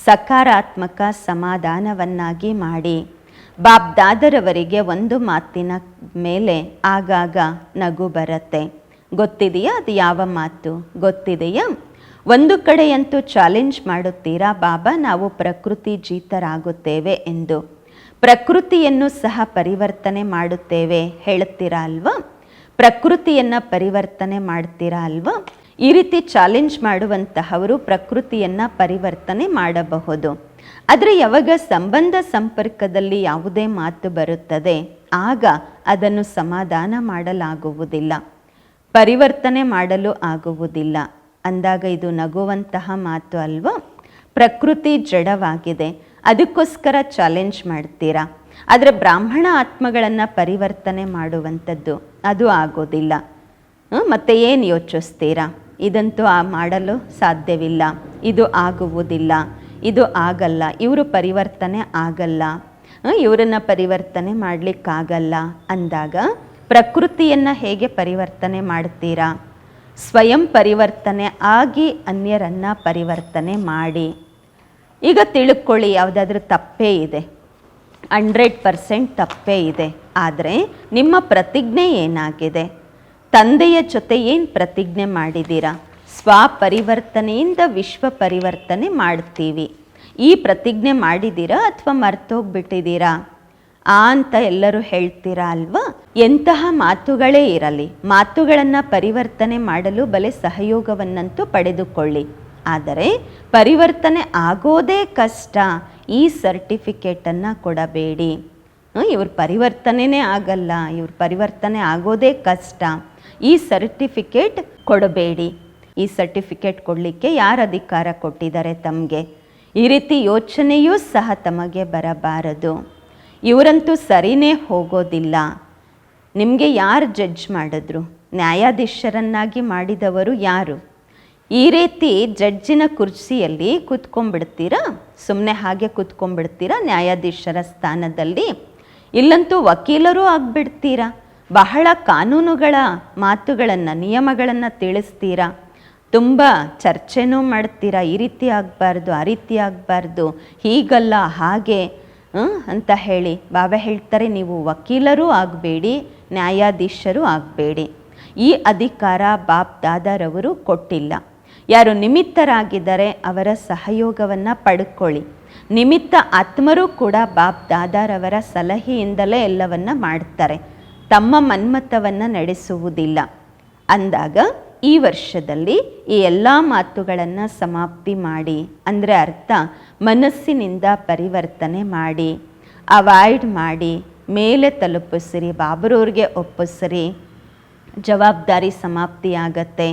ಸಕಾರಾತ್ಮಕ ಸಮಾಧಾನವನ್ನಾಗಿ ಮಾಡಿ. ಬಾಬ್ದಾದರವರಿಗೆ ಒಂದು ಮಾತಿನ ಮೇಲೆ ಆಗಾಗ ನಗು ಬರುತ್ತೆ. ಗೊತ್ತಿದೆಯಾ? ಅದು ಯಾವ ಮಾತು? ಗೊತ್ತಿದೆಯಾ? ಒಂದು ಕಡೆಯಂತೂ ಚಾಲೆಂಜ್ ಮಾಡುತ್ತೀರಾ? ಬಾಬಾ, ನಾವು ಪ್ರಕೃತಿ ಜೀತರಾಗುತ್ತೇವೆ ಎಂದು. ಪ್ರಕೃತಿಯನ್ನು ಸಹ ಪರಿವರ್ತನೆ ಮಾಡುತ್ತೇವೆ ಹೇಳುತ್ತೀರಾ ಅಲ್ವಾ? ಪ್ರಕೃತಿಯನ್ನು ಪರಿವರ್ತನೆ ಮಾಡ್ತೀರಾ ಅಲ್ವಾ? ಈ ರೀತಿ ಚಾಲೆಂಜ್ ಮಾಡುವಂತಹವರು ಪ್ರಕೃತಿಯನ್ನು ಪರಿವರ್ತನೆ ಮಾಡಬಹುದು. ಆದರೆ ಯಾವಾಗ ಸಂಬಂಧ ಸಂಪರ್ಕದಲ್ಲಿ ಯಾವುದೇ ಮಾತು ಬರುತ್ತದೆ, ಆಗ ಅದನ್ನು ಸಮಾಧಾನ ಮಾಡಲಾಗುವುದಿಲ್ಲ. ಪರಿವರ್ತನೆ ಮಾಡಲು ಆಗುವುದಿಲ್ಲ. ಅಂದಾಗ ಇದು ನಗುವಂತಹ ಮಾತು ಅಲ್ವಾ? ಪ್ರಕೃತಿ ಜಡವಾಗಿದೆ. ಅದಕ್ಕೋಸ್ಕರ ಚಾಲೆಂಜ್ ಮಾಡ್ತೀರಾ? ಆದರೆ ಬ್ರಾಹ್ಮಣ ಆತ್ಮಗಳನ್ನು ಪರಿವರ್ತನೆ ಮಾಡುವಂಥದ್ದು ಅದು ಆಗೋದಿಲ್ಲ. ಮತ್ತೆ ಏನು ಯೋಚಿಸ್ತೀರಾ? ಇದಂತೂ ಆ ಮಾಡಲು ಸಾಧ್ಯವಿಲ್ಲ. ಇದು ಆಗುವುದಿಲ್ಲ. ಇದು ಆಗಲ್ಲ. ಇವರು ಪರಿವರ್ತನೆ ಆಗಲ್ಲ. ಇವರನ್ನ ಪರಿವರ್ತನೆ ಮಾಡಲಿಕ್ಕಾಗಲ್ಲ ಅಂದಾಗ ಪ್ರಕೃತಿಯನ್ನು ಹೇಗೆ ಪರಿವರ್ತನೆ ಮಾಡ್ತೀರಾ? ಸ್ವಯಂ ಪರಿವರ್ತನೆ ಆಗಿ ಅನ್ಯರನ್ನು ಪರಿವರ್ತನೆ ಮಾಡಿ. ಈಗ ತಿಳ್ಕೊಳ್ಳಿ, ಯಾವುದಾದ್ರೂ ತಪ್ಪೇ ಇದೆ. ಹಂಡ್ರೆಡ್ ಪರ್ಸೆಂಟ್ ತಪ್ಪೇ ಇದೆ. ಆದರೆ ನಿಮ್ಮ ಪ್ರತಿಜ್ಞೆ ಏನಾಗಿದೆ? ತಂದೆಯ ಜೊತೆ ಏನು ಪ್ರತಿಜ್ಞೆ ಮಾಡಿದ್ದೀರಾ ಸ್ವಪರಿವರ್ತನೆಯಿಂದ ವಿಶ್ವ ಪರಿವರ್ತನೆ ಮಾಡ್ತೀವಿ. ಈ ಪ್ರತಿಜ್ಞೆ ಮಾಡಿದ್ದೀರಾ ಅಥವಾ ಮರ್ತೋಗ್ಬಿಟ್ಟಿದ್ದೀರಾ ಆ ಅಂತ ಎಲ್ಲರೂ ಹೇಳ್ತೀರಾ ಅಲ್ವಾ? ಎಂತಹ ಮಾತುಗಳೇ ಇರಲಿ. ಮಾತುಗಳನ್ನು ಪರಿವರ್ತನೆ ಮಾಡಲು ಬಲೆ ಸಹಯೋಗವನ್ನಂತೂ ಪಡೆದುಕೊಳ್ಳಿ. ಆದರೆ ಪರಿವರ್ತನೆ ಆಗೋದೇ ಕಷ್ಟ. ಈ ಸರ್ಟಿಫಿಕೇಟನ್ನು ಕೊಡಬೇಡಿ. ಇವ್ರ ಪರಿವರ್ತನೆನೇ ಆಗಲ್ಲ. ಇವ್ರ ಪರಿವರ್ತನೆ ಆಗೋದೇ ಕಷ್ಟ. ಈ ಸರ್ಟಿಫಿಕೇಟ್ ಕೊಡಬೇಡಿ. ಈ ಸರ್ಟಿಫಿಕೇಟ್ ಕೊಡಲಿಕ್ಕೆ ಯಾರು ಅಧಿಕಾರ ಕೊಟ್ಟಿದ್ದಾರೆ ತಮಗೆ? ಈ ರೀತಿ ಯೋಚನೆಯೂ ಸಹ ತಮಗೆ ಬರಬಾರದು. ಇವರಂತೂ ಸರಿನೇ ಹೋಗೋದಿಲ್ಲ. ನಿಮಗೆ ಯಾರು ಜಡ್ಜ್ ಮಾಡಿದ್ರು? ನ್ಯಾಯಾಧೀಶರನ್ನಾಗಿ ಮಾಡಿದವರು ಯಾರು? ಈ ರೀತಿ ಜಡ್ಜಿನ ಕುರ್ಚಿಯಲ್ಲಿ ಕೂತ್ಕೊಂಡ್ಬಿಡ್ತೀರಾ? ಸುಮ್ಮನೆ ಹಾಗೆ ಕೂತ್ಕೊಂಡ್ಬಿಡ್ತೀರಾ? ನ್ಯಾಯಾಧೀಶರ ಸ್ಥಾನದಲ್ಲಿ? ಇಲ್ಲಂತೂ ವಕೀಲರೂ ಆಗಿಬಿಡ್ತೀರಾ? ಬಹಳ ಕಾನೂನುಗಳ ಮಾತುಗಳನ್ನು, ನಿಯಮಗಳನ್ನು ತಿಳಿಸ್ತೀರಾ? ತುಂಬ ಚರ್ಚೆನೂ ಮಾಡ್ತೀರಾ? ಈ ರೀತಿ ಆಗಬಾರ್ದು, ಆ ರೀತಿ ಆಗಬಾರ್ದು, ಹೀಗಲ್ಲ, ಹಾಗೆ ಅಂತ ಹೇಳಿ. ಬಾಬಾ ಹೇಳ್ತಾರೆ, ನೀವು ವಕೀಲರೂ ಆಗಬೇಡಿ, ನ್ಯಾಯಾಧೀಶರೂ ಆಗಬೇಡಿ. ಈ ಅಧಿಕಾರ ಬಾಬ್ ದಾದಾರವರು ಕೊಟ್ಟಿಲ್ಲ. ಯಾರು ನಿಮಿತ್ತರಾಗಿದ್ದರೆ ಅವರ ಸಹಯೋಗವನ್ನು ಪಡ್ಕೊಳ್ಳಿ. ನಿಮಿತ್ತ ಆತ್ಮರು ಕೂಡ ಬಾಬ್ ದಾದಾರವರ ಸಲಹೆಯಿಂದಲೇ ಎಲ್ಲವನ್ನ ಮಾಡ್ತಾರೆ. ತಮ್ಮ ಮನ್ಮತವನ್ನು ನಡೆಸುವುದಿಲ್ಲ. ಅಂದಾಗ ಈ ವರ್ಷದಲ್ಲಿ ಈ ಎಲ್ಲ ಮಾತುಗಳನ್ನು ಸಮಾಪ್ತಿ ಮಾಡಿ, ಅಂದರೆ ಅರ್ಥ, ಮನಸ್ಸಿನಿಂದ ಪರಿವರ್ತನೆ ಮಾಡಿ, ಅವಾಯ್ಡ್ ಮಾಡಿ, ಮೇಲೆ ತಲುಪಿಸಿರಿ, ಬಾಬರವ್ರಿಗೆ ಒಪ್ಪಿಸಿರಿ, ಜವಾಬ್ದಾರಿ ಸಮಾಪ್ತಿಯಾಗತ್ತೆ.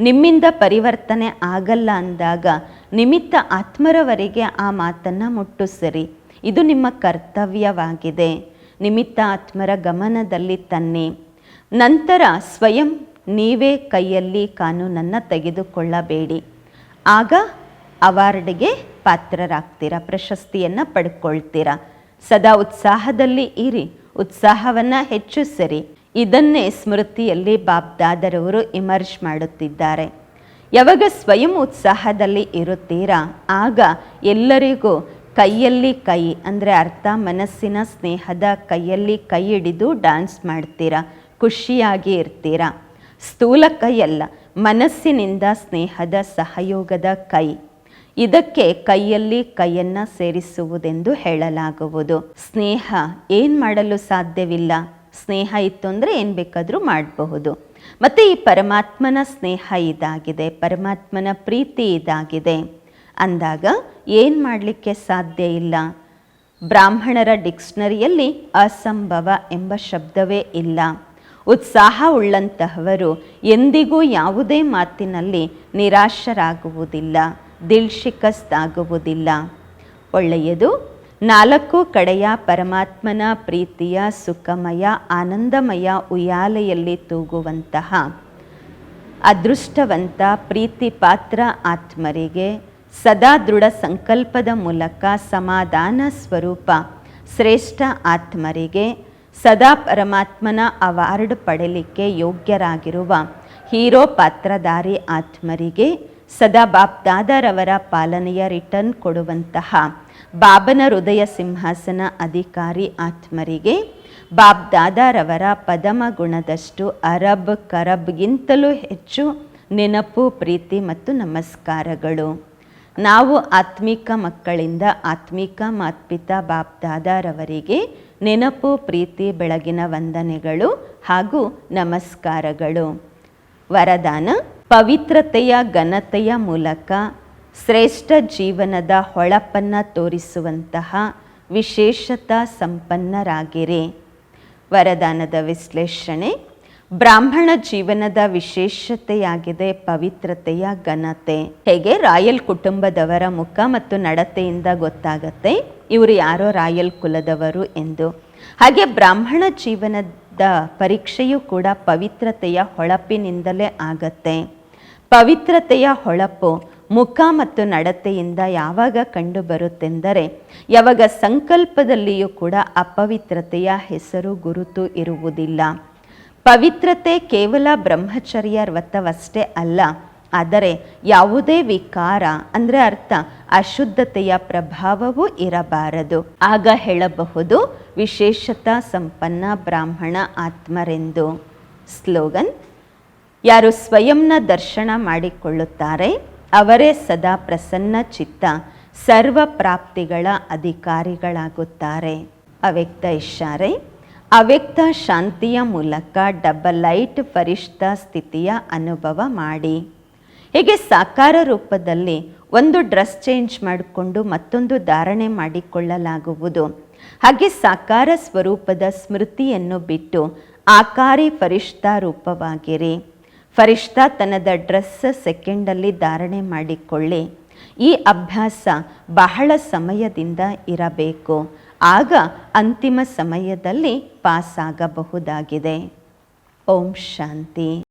ನಿಮ್ಮಿಂದ ಪರಿವರ್ತನೆ ಆಗಲ್ಲ ಅಂದಾಗ ನಿಮಿತ್ತ ಆತ್ಮರವರೆಗೆ ಆ ಮಾತನ್ನು ಮುಟ್ಟಿಸಿರಿ. ಇದು ನಿಮ್ಮ ಕರ್ತವ್ಯವಾಗಿದೆ. ನಿಮಿತ್ತ ಆತ್ಮರ ಗಮನದಲ್ಲಿ ತನ್ನಿ. ನಂತರ ಸ್ವಯಂ ನೀವೇ ಕೈಯಲ್ಲಿ ಕಾನೂನನ್ನು ತೆಗೆದುಕೊಳ್ಳಬೇಡಿ. ಆಗ ಅವಾರ್ಡ್ಗೆ ಪಾತ್ರರಾಗ್ತೀರಾ, ಪ್ರಶಸ್ತಿಯನ್ನು ಪಡ್ಕೊಳ್ತೀರಾ? ಸದಾ ಉತ್ಸಾಹದಲ್ಲಿ ಇರಿ, ಉತ್ಸಾಹವನ್ನು ಹೆಚ್ಚಿಸಿರಿ. ಇದನ್ನೇ ಸ್ಮೃತಿಯಲ್ಲಿ ಬಾಬ್ದಾದರವರು ಇಮರ್ಜ್ ಮಾಡುತ್ತಿದ್ದಾರೆ. ಯಾವಾಗ ಸ್ವಯಂ ಉತ್ಸಾಹದಲ್ಲಿ ಇರುತ್ತೀರಾ? ಆಗ ಎಲ್ಲರಿಗೂ ಕೈಯಲ್ಲಿ ಕೈ, ಅಂದರೆ ಅರ್ಥ, ಮನಸ್ಸಿನ ಸ್ನೇಹದ ಕೈಯಲ್ಲಿ ಕೈ ಹಿಡಿದು ಡ್ಯಾನ್ಸ್ ಮಾಡ್ತೀರಾ? ಖುಷಿಯಾಗಿ ಇರ್ತೀರಾ? ಸ್ಥೂಲ ಕೈಯಲ್ಲ ಮನಸ್ಸಿನಿಂದ ಸ್ನೇಹದ ಸಹಯೋಗದ ಕೈ. ಇದಕ್ಕೆ ಕೈಯಲ್ಲಿ ಕೈಯನ್ನು ಸೇರಿಸುವುದೆಂದು ಹೇಳಲಾಗುವುದು. ಸ್ನೇಹ ಏನು ಮಾಡಲು ಸಾಧ್ಯವಿಲ್ಲ? ಸ್ನೇಹ ಇತ್ತು ಅಂದರೆ ಏನು ಬೇಕಾದರೂ ಮಾಡಬಹುದು. ಮತ್ತು ಈ ಪರಮಾತ್ಮನ ಸ್ನೇಹ ಇದಾಗಿದೆ, ಪರಮಾತ್ಮನ ಪ್ರೀತಿ ಇದಾಗಿದೆ. ಅಂದಾಗ ಏನು ಮಾಡಲಿಕ್ಕೆ ಸಾಧ್ಯ ಇಲ್ಲ? ಬ್ರಾಹ್ಮಣರ ಡಿಕ್ಷನರಿಯಲ್ಲಿ ಅಸಂಭವ ಎಂಬ ಶಬ್ದವೇ ಇಲ್ಲ. ಉತ್ಸಾಹ ಉಳ್ಳಂತಹವರು ಎಂದಿಗೂ ಯಾವುದೇ ಮಾತಿನಲ್ಲಿ ನಿರಾಶರಾಗುವುದಿಲ್ಲ, ದಿಲ್ಶಿಕಸ್ತಾಗುವುದಿಲ್ಲ. ಒಳ್ಳೆಯದು ನಾಲ್ಕು ಕಡೆಯ ಪರಮಾತ್ಮನ ಪ್ರೀತಿಯ, ಸುಖಮಯ, ಆನಂದಮಯ ಉಯ್ಯಾಲೆಯಲ್ಲಿ ತೂಗುವಂತಹ ಅದೃಷ್ಟವಂತ ಪ್ರೀತಿ ಪಾತ್ರ ಆತ್ಮರಿಗೆ ಸದಾ ದೃಢ ಸಂಕಲ್ಪದ ಮೂಲಕ ಸಮಾಧಾನ ಸ್ವರೂಪ ಶ್ರೇಷ್ಠ ಆತ್ಮರಿಗೆ ಸದಾ ಪರಮಾತ್ಮನ ಅವಾರ್ಡ್ ಪಡೆಯಲಿಕ್ಕೆ ಯೋಗ್ಯರಾಗಿರುವ ಹೀರೋ ಪಾತ್ರಧಾರಿ ಆತ್ಮರಿಗೆ ಸದಾ ಬಾಪ್ದಾದರವರ ಪಾಲನೆಯ ರಿಟರ್ನ್ ಕೊಡುವಂತಹ ಬಾಬನ ಹೃದಯ ಸಿಂಹಾಸನ ಅಧಿಕಾರಿ ಆತ್ಮರಿಗೆ ಬಾಬ್ ದಾದಾರವರ ಪದಮ ಗುಣದಷ್ಟು ಅರಬ್ ಕರಬ್ಗಿಂತಲೂ ಹೆಚ್ಚು ನೆನಪು, ಪ್ರೀತಿ ಮತ್ತು ನಮಸ್ಕಾರಗಳು. ನಾವು ಆತ್ಮಿಕ ಮಕ್ಕಳಿಂದ ಆತ್ಮಿಕ ಮಾತ್ಪಿತ ಬಾಬ್ ದಾದಾರವರಿಗೆ ನೆನಪು, ಪ್ರೀತಿ, ಬೆಳಗಿನ ವಂದನೆಗಳು ಹಾಗೂ ನಮಸ್ಕಾರಗಳು. ವರದಾನ, ಪವಿತ್ರತೆಯ ಘನತೆಯ ಮೂಲಕ ಶ್ರೇಷ್ಠ ಜೀವನದ ಹೊಳಪನ್ನು ತೋರಿಸುವಂತಹ ವಿಶೇಷತಾ ಸಂಪನ್ನರಾಗಿರಿ. ವರದಾನದ ವಿಶ್ಲೇಷಣೆ, ಬ್ರಾಹ್ಮಣ ಜೀವನದ ವಿಶೇಷತೆಯಾಗಿದೆ ಪವಿತ್ರತೆಯ ಘನತೆ. ಹೇಗೆ ರಾಯಲ್ ಕುಟುಂಬದವರ ಮುಖ ಮತ್ತು ನಡತೆಯಿಂದ ಗೊತ್ತಾಗತ್ತೆ? ಇವರು ಯಾರೋ ರಾಯಲ್ ಕುಲದವರು ಎಂದು. ಹಾಗೆ ಬ್ರಾಹ್ಮಣ ಜೀವನದ ಪರೀಕ್ಷೆಯು ಕೂಡ ಪವಿತ್ರತೆಯ ಹೊಳಪಿನಿಂದಲೇ ಆಗತ್ತೆ. ಪವಿತ್ರತೆಯ ಹೊಳಪು ಮುಖ ಮತ್ತು ನಡತೆಯಿಂದ ಯಾವಾಗ ಕಂಡು ಬರುತ್ತೆಂದರೆ ಯಾವಾಗ ಸಂಕಲ್ಪದಲ್ಲಿಯೂ ಕೂಡ ಅಪವಿತ್ರತೆಯ ಹೆಸರು ಗುರುತು ಇರುವುದಿಲ್ಲ. ಪವಿತ್ರತೆ ಕೇವಲ ಬ್ರಹ್ಮಚರ್ಯ ವ್ರತವಷ್ಟೇ ಅಲ್ಲ, ಆದರೆ ಯಾವುದೇ ವಿಕಾರ, ಅಂದರೆ ಅರ್ಥ, ಅಶುದ್ಧತೆಯ ಪ್ರಭಾವವೂ ಇರಬಾರದು. ಆಗ ಹೇಳಬಹುದು, ವಿಶೇಷತಾ ಸಂಪನ್ನ ಬ್ರಾಹ್ಮಣ ಆತ್ಮರೆಂದು. ಸ್ಲೋಗನ್, ಯಾರು ಸ್ವಯಂನ ದರ್ಶನ ಮಾಡಿಕೊಳ್ಳುತ್ತಾರೆ ಅವರೇ ಸದಾ ಪ್ರಸನ್ನ ಚಿತ್ತ, ಸರ್ವ ಪ್ರಾಪ್ತಿಗಳ ಅಧಿಕಾರಿಗಳಾಗುತ್ತಾರೆ. ಅವ್ಯಕ್ತ ಇಶಾರೆ ಅವ್ಯಕ್ತ ಶಾಂತಿಯ ಮೂಲಕ ಡಬಲ್ ಲೈಟ್ ಪರಿಷ್ಠ ಸ್ಥಿತಿಯ ಅನುಭವ ಮಾಡಿ. ಹೀಗೆ ಸಾಕಾರ ರೂಪದಲ್ಲಿ ಒಂದು ಡ್ರೆಸ್ ಚೇಂಜ್ ಮಾಡಿಕೊಂಡು ಮತ್ತೊಂದು ಧಾರಣೆ ಮಾಡಿಕೊಳ್ಳಲಾಗುವುದು. ಹಾಗೆ ಸಾಕಾರ ಸ್ವರೂಪದ ಸ್ಮೃತಿಯನ್ನು ಬಿಟ್ಟು ಆಕಾರಿ ಪರಿಷ್ಠ ರೂಪವಾಗಿರಿ. ಫರಿಷ್ಠತನದ ಡ್ರೆಸ್ ಸೆಕೆಂಡಲ್ಲಿ ಧಾರಣೆ ಮಾಡಿಕೊಳ್ಳಿ. ಈ ಅಭ್ಯಾಸ ಬಹಳ ಸಮಯದಿಂದ ಇರಬೇಕು. ಆಗ ಅಂತಿಮ ಸಮಯದಲ್ಲಿ ಪಾಸಾಗಬಹುದಾಗಿದೆ. ಓಂ ಶಾಂತಿ.